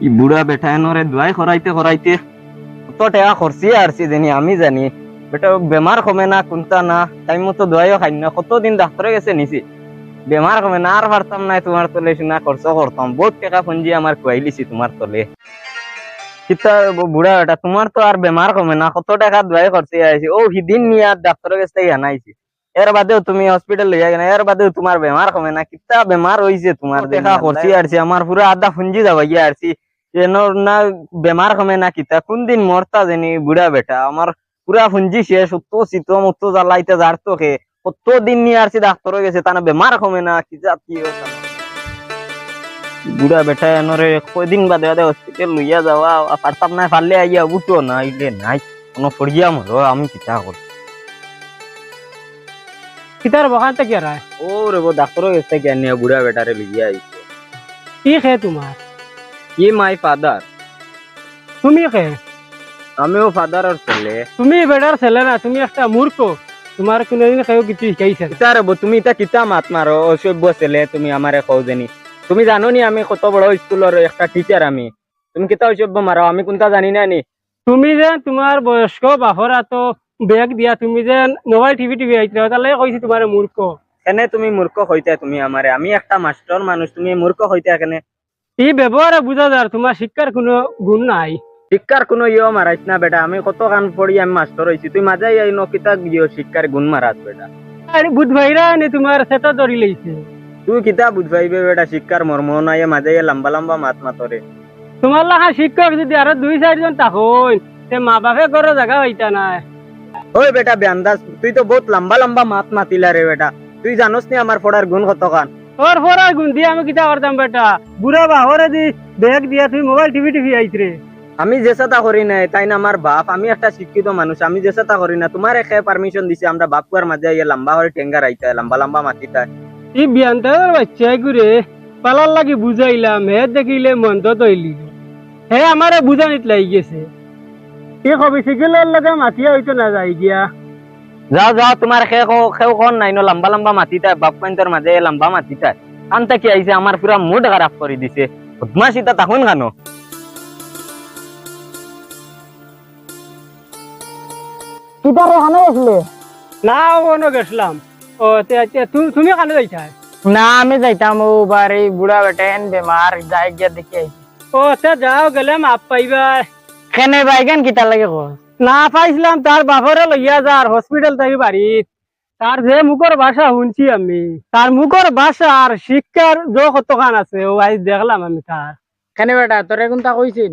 ই বুড়া বেটা এনরে দোয়াই করাইতে করাইতে কত টাকা খরচি আরছি জানি আমি জানি। বেটা বেমার কমে না, কোনটা না টাইম মতো দোয়াইও খাই না কতদিন ডাক্তারে গেছে নিছি বেমার কমে না আর পারতাম না তোমার তলে না খরচ করতাম বহুত টাকা পুঞ্জি আমার খুয়াইলিছি তোমার তলে। কিতা বুড়া বেটা তোমার তো আর বেমার কমে না, কত টাকা দোয়াই খরচি আইছি। ও হিদিন নিয়ে আর ডাক্তারের কাছে থেকে আনাইছি এর বাদেও তুমি হসপিটাল লইয়া গেলে এর বাদেও তোমার বেমার কমে না কিতা বেমার হইছে তোমার দেখা করছি আরছি আমার পুরা আধা ফুঞ্জি যাবাইয়া আরছি। এন না বেমার কমে না কিতা কোন দিন মরতা জানি বুড়া বেটা আমার পুরা ফুঞ্জি শেষ উত্ত শীত মুক্ত জ্বালাইতে যারতো কে কত দিন নিয়ে আসছি ডাক্তার গেছে তা না বেমার কমে না কি জাতীয় বুড়া বেটা এনরে কয়দিন বাদে বাদে হসপিটাল লইয়া যাওয়া পারতাম না পারলে আইয়া উঠো না আইলে নাই কোনো পড়িয়া মরো আমি কিতা করি কিতার বখান থেকে রায় ও রে বো ডাক্তার গেছে কেন নিয়ে বুড়া বেটারে লইয়া আইছে কি খে তোমার কি মাই ফাদার তুমি খে? আমিও ফাদার আর ছেলে। তুমি বেটার ছেলে না তুমি একটা মূর্খ তোমার কোনোদিন কেউ কিছু শিখাইছে না। কিতা রে বো, তুমি এটা কিতা মাত মারো অসভ্য ছেলে তুমি আমারে কও জানি তুমি জানো নি আমি কত বড় স্কুলের একটা টিচার আমি? তুমি কিতা অসভ্য মারো আমি কোনটা জানি না নি? তুমি যেন তোমার বয়স্ক বাপরা তো বেগ দিয়া তুমি যেন মোবাইল টিভি টিভি আইতে তাহলে কইছি তোমার মূর্খ কেনে তুমি মূর্খ হইতে তুমি আমারে আমি একটা মাস্টার মানুষ তুমি মূর্খ হইতে কেনে? এই ব্যবহারে বুঝা যায় তোমার শিক্ষার কোনো গুণ নাই। শিক্ষার কোনো ইয়ে মারাইছ না বেটা আমি কত কান পড়ি আমি মাস্টার হইছি তুই মাঝে এই নকিতা ইয়ে শিক্ষার গুণ মারাস বেটা? আরে বুধ ভাইরা নি তোমার সেটা ধরি লইছে তুই কিতা বুঝবাইবে বেটা শিক্ষার মর্ম নাই মাঝে এই লম্বা লম্বা মাত মাতরে তোমার লাগা শিক্ষক যদি আরও দুই চারজন থাকুন সে মা বাপে ঘর জায়গা হইতা নাই। ওই বেটা বেন্দাস তুই তো বহুত লম্বা লম্বা মাত মাতিলা রে বেটা। তুই জানোস নি আমার পড়ার গুণ কত কান তোর পরে গুণ দিয়ে আমি কিতা করতাম বেটা? বুড়া বাহরে দি বেগ দিয়া তুই মোবাইল টিভি টিভি আইতরে আমি যেসাটা করি না তাই না আমার বাপ আমি একটা শিক্ষিত মানুষ আমি যেসাটা করি না তোমার একে পারমিশন দিছে আমরা বাপুয়ার মাঝে ইয়ে লম্বা হরে টেঙ্গা রাইতে লম্বা লম্বা মাতিতা এই বিয়ান্তার বাচ্চা ঘুরে পালার লাগি বুঝাইলাম হে দেখিলে মন তো তৈলি হে আমারে বুঝানিত লাগি গেছে। এ কবি সিগিলের লগে মাতিয়া হইতো না যাই গিয়া যাও যাও তোমার খে খেও কোন নাই ন লম্বা লম্বা মাতিতা বাপ পাইন্তর মাঝে লম্বা মাতিতা আনতা কি আইছে আমার পুরা মুড খারাপ করে দিছে বদমাশিতা তখন খানো কিতারে হানে আসলে না কোনো গেছিলাম ও তে তে- তুমি তুমি কানে যাইছা না আমি যাইতাম ও বাড়ি বুড়া বেটেন বেমার যাই গিয়া দেখি আইছি ও তে যাও গেলে মাপ পাইবা কেনে কিতা লাগে কো না পাইছিলাম তার বাপরে লইয়া যার হসপিটাল থেকে বাড়িত তার যে মুখর ভাষা শুনছি আমি। তার মুখর ভাষা আর শিক্ষার যে কতখান আছে ও দেখলাম আমি তার কেনে বেটা তোরে কোনটা কইছিন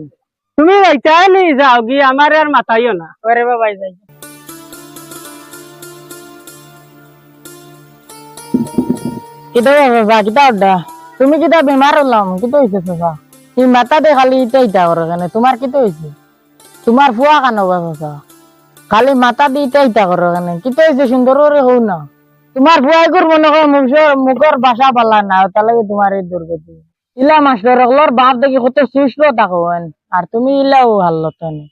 তুমি যাইতাই নি যাও কি আমার আর মাথাইও না। ওরে বাবা যাই। কিতা বাবা কিতা ওডা তুমি কিতা বেমার হলাম কিতা হইছে বাবা তুমি মাথা দে খালি ইটা ইটা করে কেন তোমার কিতা হইছে তোমার ফুয়া কেন বাবা খালি মাথা দি ইটা করো কেন কিতা হইছে সুন্দর করে হও না। তোমার ফুয়াই কর মনে কর মুখের ভাষা পালা না তার লাগে তোমার এই দুর্গতি ইলা মাস্টার ওগুলোর বাপ দেখি কত সুস্থ থাকো আর তুমি ইলাও ভালো তানে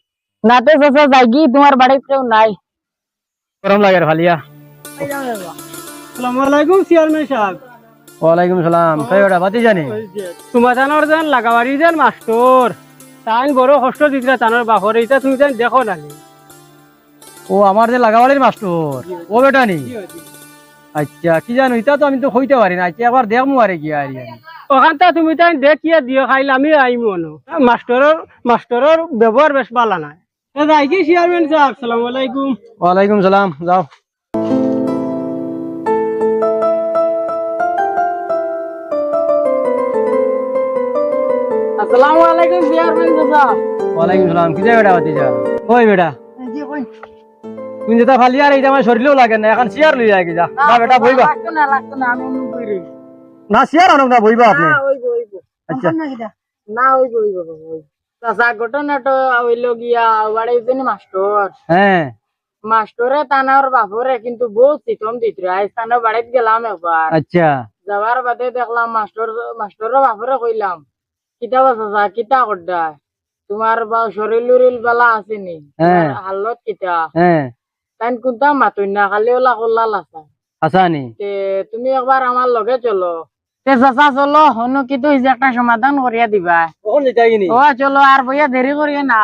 নাতে চাচা যাই কি তোমার বাড়িতে কেউ নাই। গরম লাগে ভালিয়া আসসালামু আলাইকুম চেয়ারম্যান সাহেব। ওয়ালাইকুম সালাম। তাই ওটা বাতি জানি তোমার জানোর যেন লাগাবাড়ি যেন মাস্টর তাই বড় কষ্ট দিছিল তানোর বাপরে এটা তুমি যেন দেখো না ও আমার যে লাগাবাড়ির মাস্টার ও বেটা নি? আচ্ছা কি জানো এটা তো আমি তো হইতে পারি না আচ্ছা একবার দেখমু আরে কি আর। ওখানটা তুমি তাই দেখিয়ে দিও খাইলে আমি আইমো ন মাস্টরের মাস্টরের ব্যবহার বেশ ভালো নাই। এ যাই কি চেয়ারম্যান সাহেব সালাম আলাইকুম। ওয়ালাইকুম সালাম যাও। আসসালামু আলাইকুম চেয়ারম্যান চাচা ওয়ালাইকুম সালাম। কি যায় বেটা। বাতি যা ওই। বেটা তুমি যেটা ফালি আর এইটা আমার শরীরেও লাগে না এখন চেয়ার লই যায় যা। না বেটা বইবা। লাগতো না লাগতো না আমি না চেয়ার আনুক না বইবা আপনি। না হইব আচ্ছা। না চাচা ঘটনাটা হইল গিয়া বাড়াইছে নি মাস্টার। হ্যাঁ। মাস্টরে তানার বাপরে কিন্তু বহুত চিতম দিত রে আজ তানার বাড়িত গেলাম একবার আচ্ছা। যাবার বাদে দেখলাম মাস্টর মাস্টরের বাপরে কইলাম। কিতা বা চাচা কিতা করডা তোমার বা শরীর উরিল বেলা আসেনি হ্যাঁ। হালত কিতা। হ্যাঁ তাই কোনটা মাতুন না খালি ওলা করলা লাসা আসানি তুমি একবার আমার লগে চলো। তে চাচা চলো অন্য কিন্তু হয়েছে একটা সমাধান করিয়া দিবা। ও চলো আর বইয়া দেরি করিয়া না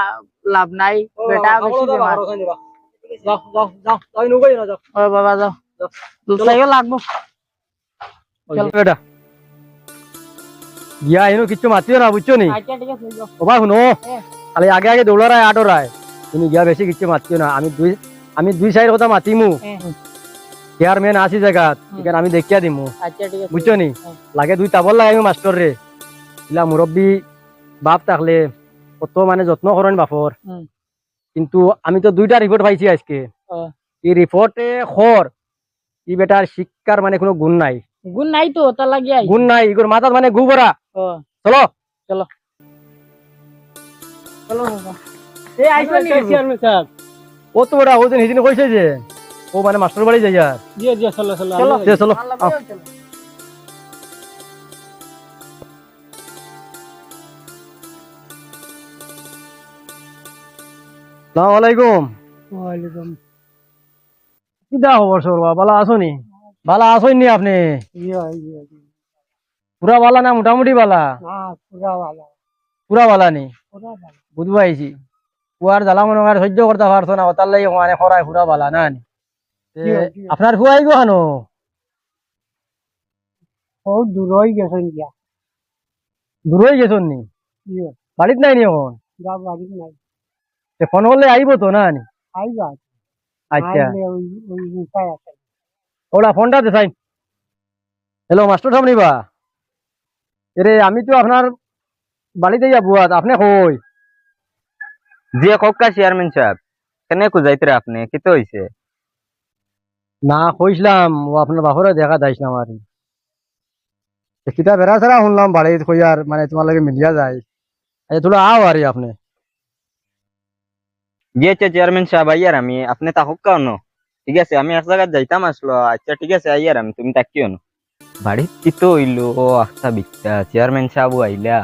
লাভ নাই। বেটা বেশি বেমার যাও যাও যাও যাও নৌকাই না যাও। ও বাবা যাও। লাগবো। চল। বেটা। গিয়া এনো কিচ্ছু মাতিও না বুঝছ নি? আচ্ছা যাও। ওবা শুনো। খালি আগে আগে দৌড়ারায় আটরায় তুমি গিয়া বেশি কিচ্ছু মাতিও না। আমি দুই আমি দুই সাইড কথা মাতিমু। হ্যাঁ, চেয়ারম্যান আসি জায়গাত এখানে আমি দেখিয়া দিমু। আচ্ছা আছে। বুঝছ নি। লাগে দুই তাবল লাগাইমু মাস্টর রে ইলা মুরব্বী বাপ থাকলে কত মানে যত্ন করেন বাপর কিন্তু আমি তো দুইটা রিপোর্ট পাইছি আজকে। এই রিপোর্টে খর ই বেটার শিক্ষার মানে কোনো গুণ নাই। গুণ নাই তো গুণ নাই ইগোর মাথাত মানে গু ভরা চলো। চলো। বাবা। এই আইসো নি চেয়ারম্যান সাহেব ও তো বেটা ও দিন কইছে যে ও মানে মাস্টার বাড়ি যাই আর চলো চলো চলো। চলো আমার আও। লাগেও আলাইকুম। ওয়ালাইকুম। কিদা খবর সরবা বালা আছো নি? বালা আছো নি আপনি? ইয়া ইয়া। পুরা বালা না মোটামুটি বালা? পুরা বালা। নি? বুঝব আইছি। পুয়ার জ্বালা মনে হয় সহ্য করতে পারছ না ওটার লাগে মানে খরায় পুরা বালা না। আপনার ফুয়া আইগো হানো? বহুত দূর হয়ে গেছেন গিয়া। দূর হয়ে গেছন নি? বাড়িত নাই নি এখন? নাই। ফোন করলে আইবো তো না নি? আইবা আচ্ছা। ওলা ফোনটা দে সাইন হ্যালো মাস্টার সাহেব নিবা এরে আমি তো আপনার বাড়িতে যাব আপনি কই? জি কক্কা চেয়ারম্যান সাহেব? কেনে কুজাইতে আপনি? কি তো হইছে? না কইছিলাম ও আপনার বাপরে দেখা যাইছিলাম আর কিতা বেড়া সেরা শুনলাম বাড়িত কই আর মানে তোমার লাগে মিলিয়া যায়। এই তোলা আও আর আপনি। জি আচ্ছা চেয়ারম্যান সাহেব আইয়ার আমি। আপনি তাহক কাউন ঠিক আছে আমি এক জায়গায় যাইতাম আসলো আচ্ছা ঠিক আছে আইয়ার আমি। তুমি তাকিও না? বাড়িত তো হইল ও আখতা বিকতা চেয়ারম্যান সাহেব আইলা।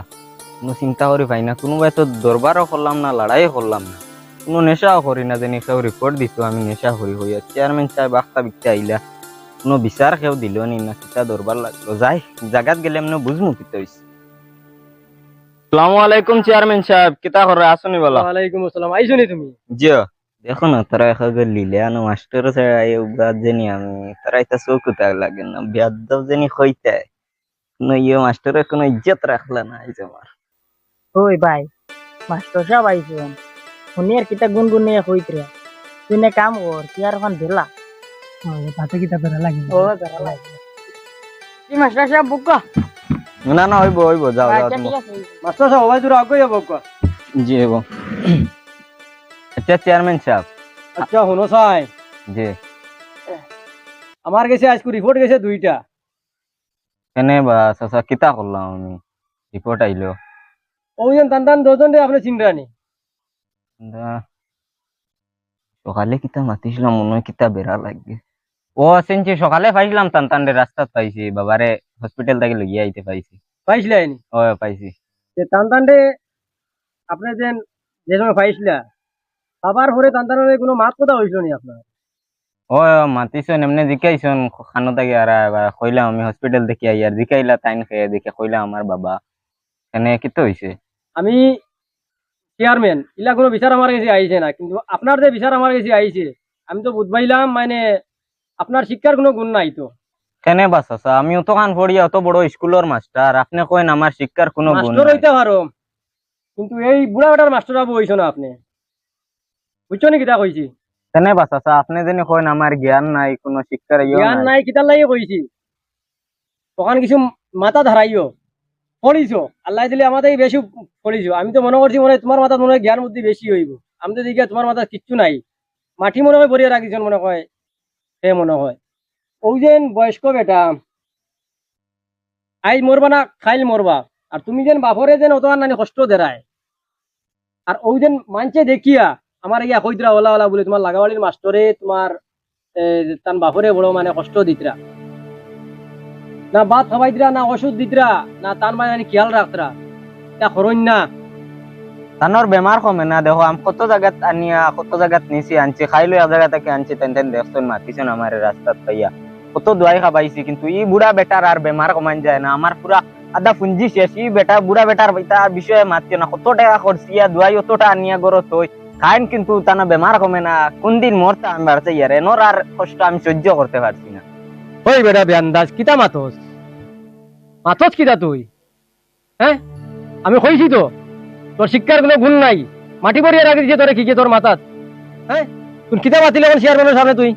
কোনো চিন্তা করি পাই না কোনোবাই তো দরবারও করলাম না লড়াইও করলাম না। কোনো নেশাও করি না যেন কেউ রিপোর্ট দিত আমি নেশা করি হইয়া চেয়ারম্যান সাহেব আখতা বিকতা আইলা কোনো বিচার কেউ দিল নি না কিতা দরবার লাগল। যাই জাগাত গেলে এমনি বুঝমু কিতা হইছে। সালামু আলাইকুম চেয়ারম্যান সাহেব কিতা করে আসুনি বলা। ওয়ালাইকুম আসসালাম। আইছো নি তুমি? জিও। দেখো না তারা এখানে লিলে আনো মাস্টার ছাড়া বাদ জানি আমি তারা এটা চোখ তাক লাগে না বেদব জানি হইতে কোনো ইয়ে মাস্টার কোনো ইজ্জত রাখলা না এই তোমার ওই ভাই মাস্টার সাহেব আইসুন শুনি আর কিতা গুন গুন নিয়ে হইত রে। তুই নে কাম কর তুই আর এখন দিলা তাতে কি তাতে লাগে? ও বেড়া লাগে। কি মাস্টার সাহেব বুক না না হইব হইব যাও যাও আচ্ছা মাস্টার সাহেব ভাই তোরা আগে যাব কা জি হইব। আচ্ছা চেয়ারম্যান সাহেব। আচ্ছা শুনো চাই জি। আমার গেছে আজকে রিপোর্ট গেছে দুইটা। কেনে বা চাচা কিতা করলাম আমি? রিপোর্ট আইলো ওজন টান টান দুজন দে আপনি সকালে কিতা মাতিছিলাম মনে হয় কিতা বেড়া লাগবে ও শুনছি সকালে পাইছিলাম টান টান্ডে রাস্তাত পাইছি বাবারে হসপিটাল থেকে লইয়া আইতে পাইছি। পাইছিলাইনি ও পাইছি। টান টান দে আপনি যেন যে সময় পাইছিলা। আবার পরে টান কোনো মাত কথা হয়েছিল নি আপনার? ও মাতিছন এমনি জিকাইছন খানো থেকে আর কইলাম আমি হসপিটাল থেকে আই আর জিকাইলা তাইন খেয়ে দেখে কইলাম আমার বাবা। এখানে কিতো হইছে আমি চেয়ারম্যান ইলা কোনো বিচার আমার কাছে আইছে না কিন্তু আপনার যে বিচার আমার কাছে আইছে আমি তো বুঝবাইলাম মানে আপনার শিক্ষার কোনো গুণ নাই তো। কেনে বাস আসা আমি অত খান পড়িয়া অত বড় স্কুলের মাস্টার আপনি কইন আমার শিক্ষার কোনো গুণ মাস্টার। হইতে পারো কিন্তু এই বুড়া বেটার মাস্টার বাবু হইছো না আপনি? বুঝছ নি কিতা কইছি? কেনে বাস আসা আপনি জানি কইন আমার জ্ঞান নাই কোনো শিক্ষার জ্ঞান নাই। কিতার লাগে কইছি? তখন কিছু মাথা ধারাইও পড়িছো আল্লাহ দিলে আমাদের বেশি পড়িছো আমি তো মনে করছি মনে তোমার মাথা মনে হয় জ্ঞান বুদ্ধি বেশি হইব আমি তো দেখি তোমার মাথা কিচ্ছু নাই মাটি মনে হয় ভরিয়ে রাখিছ মনে হয় সে মনে হয়। ওই যেন বয়স্ক বেটা আই মরবা না খাইল মরবা আর তুমি যেন বাপরে যেন অত নানি কষ্ট দেরায় আর ওই যেন মানছে দেখিয়া আমার ইয়া কইতরা ওলা ওলা বলে তোমার লাগাবাড়ির মাস্টরে তোমার তান বাপরে বড় মানে কষ্ট দিতরা না ভাত খাবাইতরা না ওষুধ দিতরা না তার মানে খেয়াল রাখতরা তা খরণ না। তানোর বেমার কমে না, দেখো, আমি কত জায়গাত আনিয়া, কত জায়গাত নিছি, আনছি খাইলো এক জায়গা থেকে আনছি, তেন তেন দেখছেন মাতিছেন আমার রাস্তাত পাইয়া। কত দোয়াই খাবাইছি, কিন্তু ই বুড়া বেটার আর বেমার কমান যায় না আমার পুরা আদা পুঞ্জি শেষ, ই বেটা বুড়া বেটার বিষয়ে মাতিও না, কত টাকা আর দোয়াই অতটা আনিয়া গরো তৈ খাইন কিন্তু তানা বেমার কমে না কোন দিন মরতে আমি বাড়তে ইয়ার এনর আর কষ্ট আমি সহ্য করতে পারছি না। ওই বেটা বেআন্দাজ কিতা মাতস মাতস কিতা তুই? হ্যাঁ আমি কইছি তো তোর শিক্ষার কোনো গুণ নাই। মাটি ভরিয়ে রাখি দিছে তোরে কি কি তোর মাথাত? হ্যাঁ তুই কিতা মাতিলে এখন চেয়ারম্যানের সামনে তুই?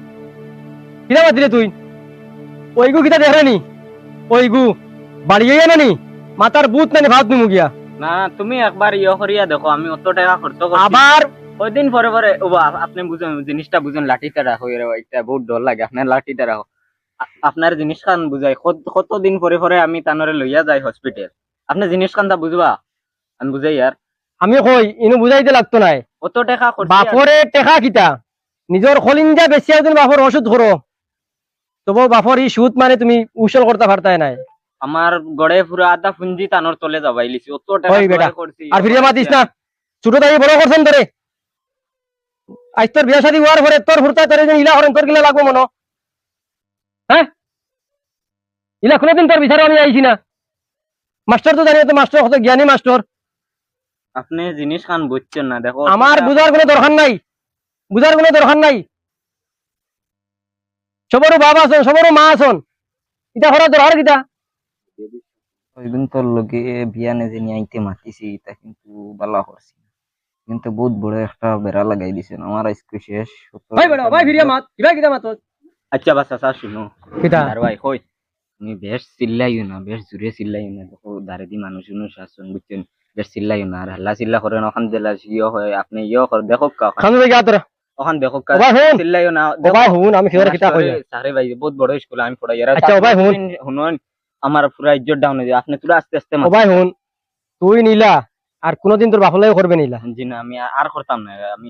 কিতা মাতিলে তুই? ওইগু কিতা দেখেনি ওইগু বাড়িয়ে না নি? মাথার বুত নানি ভাত নুমু গিয়া না তুমি একবার ইয়ে করিয়া দেখো আমি অত টাকা খরচ করছি আবার কয়দিন পরে পরে ও আপনি বুঝেন জিনিসটা বুঝেন লাঠিটা রাখো এর এটা বহুত ডর লাগে আপনার লাঠিটা রাখো আ- আপনার জিনিস খান বুঝাই কত- দিন পরে পরে আমি তানরে লইয়া যাই হসপিটাল আপনি জিনিস খানটা বুঝবা? আমি বুঝাই আর। আমি কই ইনু বুঝাইতে লাগতো নাই। অত টাকা বাপরে টেকা কিতা? নিজের খলিঞ্জা বেশি একদিন বাপর ওষুধ করো তবু বাপর ই সুদ মানে তুমি উসল করতে পারতাই নাই। আমার গড়ে পুরো আধা পুঞ্জি তানোর তলে যাবাই লিছি। অত টাকা ওই করছি আর ফিরে মাতিস না? ছোট তাই বড় করছেন তোরে আজ তোর বিয়া শাদী হওয়ার পরে তোর হুরতা তোর ইলা করেন তোর গিলা লাগবো মনো। হ্যাঁ ইলা কোনোদিন তোর বিচারে আমি আইছি না? মাস্টার তো জানি তো মাস্টার কত জ্ঞানী মাস্টার আপনি জিনিস খান বুঝছেন না দেখো। আমার বুঝার কোনো দরকার নাই। বুঝার কোনো দরকার নাই। সবারও বাবা আছেন সবারও মা আছেন ইটা করার দরকার কিটা ওইদিন তোর লগে বিয়া নেজে নিয়ে আইতে মাতিছি তা কিন্তু বালা করছি না। কিন্তু বহুত বড় একটা বেড়া লাগাই দিছেন। আমার আজকে শেষ ভাই বেড়া ভাই ফিরিয়া মাত কিবা কিটা মাত। আচ্ছা বাস আচ্ছা শুনো কিটা? আর ভাই কই? তুমি বেশ চিল্লাইও না বেশ জোরে চিল্লাইও না। দেখো দাঁড়ে দি মানুষ মানুষ আসছেন বুঝছেন? বেশ চিল্লাইও না আর হাল্লা চিল্লা করেন ওখান জেলা ইয়ে হয় আপনি ইয়ে কর দেখো কা খান গিয়া তোরা। ওখান দেখো কা ভাই হুন চিল্লাইও না ভাই হুন আমি খেয়ে কিটা কই সারে ভাই বহুত বড় স্কুল আমি পড়াই। এরা আচ্ছা, ভাই হুন। শুনুন আমার পুরা ইজ্জত ডাউন হয়ে যায়। আপনি তোরা আস্তে আস্তে ভাই হুন তুই নিলা আর কোনোদিন তোর বাপলাই করবে নিলা? জি না আমি আর করতাম না আমি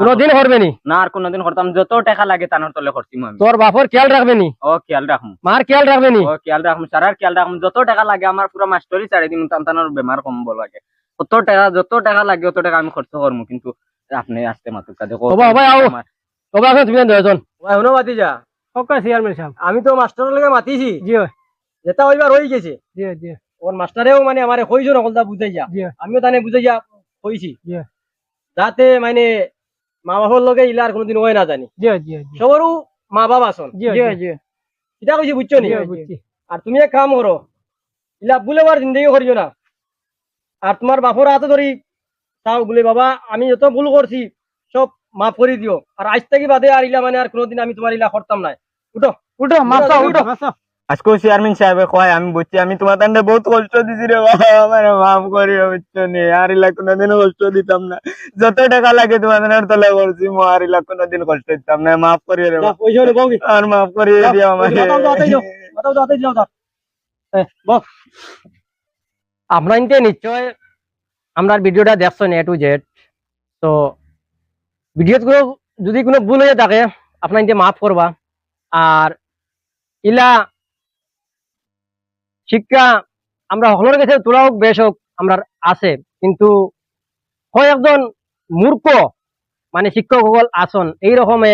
কোনোদিন করবে নি? না আর কোনোদিন করতাম যত টাকা লাগে তানোর তলে করছিম আমি। তোর বাপর খেয়াল রাখবে নি? ও খেয়াল রাখুন মার খেয়াল রাখবে নি? ও খেয়াল রাখুন সারার খেয়াল রাখুন যত টাকা লাগে আমার পুরো মাস্টরি ছাড়ি দিন তান তানোর বেমার কম বল লাগে। কত টাকা যত টাকা লাগে অত টাকা আমি খরচ করব কিন্তু আপনি আসতে মাতুকা দেখো ও ভাই, আও। ও ভাই তুমি দুজন ভাই হুনো মাতি যা ওকে চেয়ারম্যান সাহেব? আমি তো মাস্টারের লগে মাতিছি। জি যেটা ওইবার হয়ে গেছে। জি জি। ওর মাস্টারেও মানে আমারে কইছো নকলটা বুঝাই যা। আমিও তানে বুঝাই যা কইছি। যাতে মানে মা বাবার লগে ইলার কোনোদিন হয় না জানি। জি জি জি। সবারও মা বাবা হয়, এটা কইছি বুঝছ নি? হয়। আর তুমি এক কাম করো ইলা বলে আর জিন্দগি করিও না। আর তোমার বাপর হাতে ধরি তাও বলে বাবা আমি যত ভুল করছি সব মাফ করে দিও। আর আজ থেকে বাদে আর ইলা মানে আর কোনোদিন আমি তোমার ইলা করতাম না উঠো। উঠো মাপা উঠো আজকে চেয়ারম্যান সাহেব কয় আমি বুঝছি আমি তোমার তান্ডে বহুত কষ্ট দিছি রে বাবা আমার মাফ করিও বুঝছ নি আর ইলা কোনোদিনও কষ্ট দিতাম না। যত টাকা লাগে তোমার তানের তলে করছি মো আর ইলা কোনোদিন কষ্ট দিতাম না। মাফ করিও রে আর মাফ দিও আমাকে। বস। আপনার ইনতে নিশ্চয় আমরা ভিডিওটা দেখছেন এ টু জেড তো ভিডিওত কোনো যদি কোনো ভুল হয়ে থাকে আপনার ইনতে মাফ করবা। আর ইলা শিক্ষা আমরা সকলের কাছে তোলা হোক, বেশ হোক, আমরা আছে। কিন্তু একজন মূর্খ মানে শিক্ষক সকল আসন এই রকমে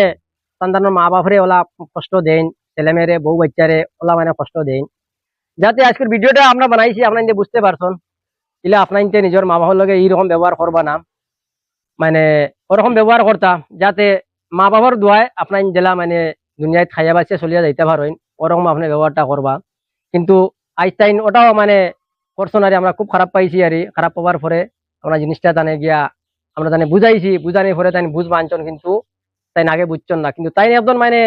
সন্তানের মা বাপরে ওলা কষ্ট দেন ছেলে মেয়েরে বউ বাচ্চারে ওলা মানে কষ্ট দেন যাতে আজকের ভিডিওটা আমরা বানাইছি, আপনার বুঝতে পারছেন। ইলা আপনার নিজের মা বাবার লগে এইরকম ব্যবহার করবা না। মানে ওরকম ব্যবহার করতা, যাতে মা বাবার দোয়ায় আপনার জেলা মানে দুনিয়ায় খাইয়া বাঁচিয়ে চলিয়া যাইতে পারেন। ওরকম আপনি ব্যবহারটা করবা। কিন্তু আইনস্টাইন ওটাও মানে করছেন আর আমরা খুব খারাপ পাইছি আর, খারাপ পাওয়ার পরে আমরা জিনিসটা জানে গিয়া, আমরা জানে বুঝাইছি, বুঝানোর পরে তাই বুঝবা আনছেন কিন্তু তাই আগে বুঝছেন না। কিন্তু তাই একজন মানে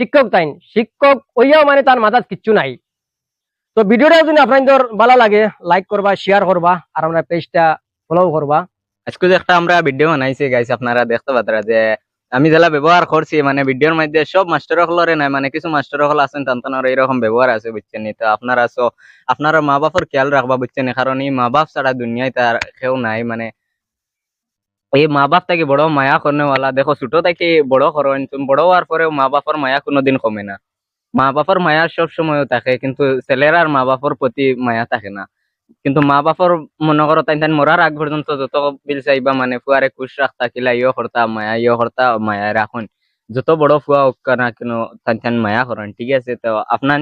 শিক্ষক তাই, শিক্ষক ওইয়াও মানে তার মাথাত কিচ্ছু নাই। তো ভিডিওটা যদি আপনাদের ভালো লাগে লাইক করবা শেয়ার করবা, আর আমরা পেজটা ফলো করবা। আজকে একটা আমরা ভিডিও বানাইছি গাইস আপনারা দেখতে পাতারা যে আমি যেলা ব্যবহার করছি মানে ভিডিওর মধ্যে সব মাস্টার হলরে নাই মানে কিছু মাস্টার হল আছেন তান্তানোর এইরকম ব্যবহার আছে, বুঝছেন তো আপনারা সো আপনারা মা বাপর খেয়াল রাখবা বুঝছেন কারণ এই মা বাপ ছাড়া দুনিয়ায় তার কেউ নাই মানে এই মা বাপ থেকে বড় মায়া করনেওয়ালা দেখো ছোট থেকে বড় করেন বড় হওয়ার পরেও মা বাপর মায়া কোনোদিন কমে না। মা বাপর মায়া সব সময়ও থাকে, কিন্তু ছেলের আর মা বাপর প্রতি মায়া থাকে না। কিন্তু মা বাপর মনে করো তাই তাই মরার আগ পর্যন্ত যত বিল চাইবা মানে ফুয়ারে খুশ রাখতা কিলা ইয়ে করতা মায়া ইয়ে করতা মায়া রাখুন যত বড় ফুয়া হোক না কেন তান তান মায়া করেন ঠিক আছে তো আপনার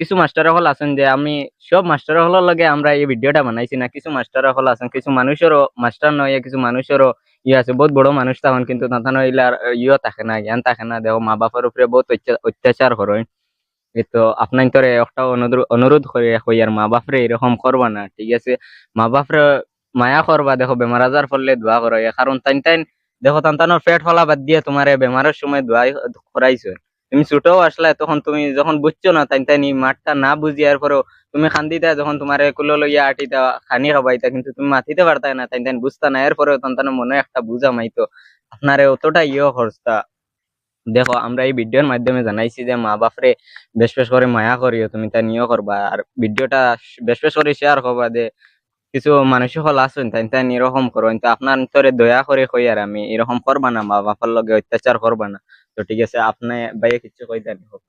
কিছু মাস্টার হল আছেন যে, আমি সব মাস্টার হলের লগে আমরা এই ভিডিওটা বানাইছি না। কিছু মাস্টার হল আছেন, কিছু মানুষেরও মাস্টার নয় কিছু মানুষেরও ইয়ে আছে, বহুত বড় মানুষ তখন কিন্তু তাঁতানো ইলার ইয়ে থাকে না, জ্ঞান থাকে না দেখো মা বাপের উপরে বহুত অত্যা- অত্যাচার করেন তো আপনার তোরে একটা অনুরোধ করে, কই আর মা বাপরে এরকম করবা না, ঠিক আছে? মা বাপরে মায়া করবা, দেখো বেমার আজার ফললে দোয়া করো। কারণ তাই তাই দেখো তান্তানোর পেট ফলা বাদ দিয়ে তোমার বেমারের সময় দোয়া করাইছো। তুমি ছোটও আসলে, তখন তুমি যখন বুঝছ না তাই তাই মাঠটা না বুঝিয়ার পরেও তুমি খান্দি খান্দিতা যখন তোমার কুলো লইয়া আটিতা খানি খাবাইতা কিন্তু তুমি মাতিতে পারতা না তাই তাই বুঝতা না এরপরেও তান্তানোর মনে একটা বুঝা মাইতো। আপনারে অতটা ইয়ে খরচতা দেখো, আমরা এই ভিডিওর মাধ্যমে জানাইছি যে মা বাপরে বেশ বেশ করে মায়া করিও, তুমি তা নিয়েও করবা। আর ভিডিওটা বেশ বেশ করে শেয়ার করবা যে কিছু মানুষ হল আসুন তাই তাই এরকম করো। কিন্তু আপনার তোরে দয়া করে কই আর আমি? এরকম করবা না, মা বাপার লগে অত্যাচার করবা না। তো ঠিক আছে, আপনি বাইরে কিছু কই দেন হোক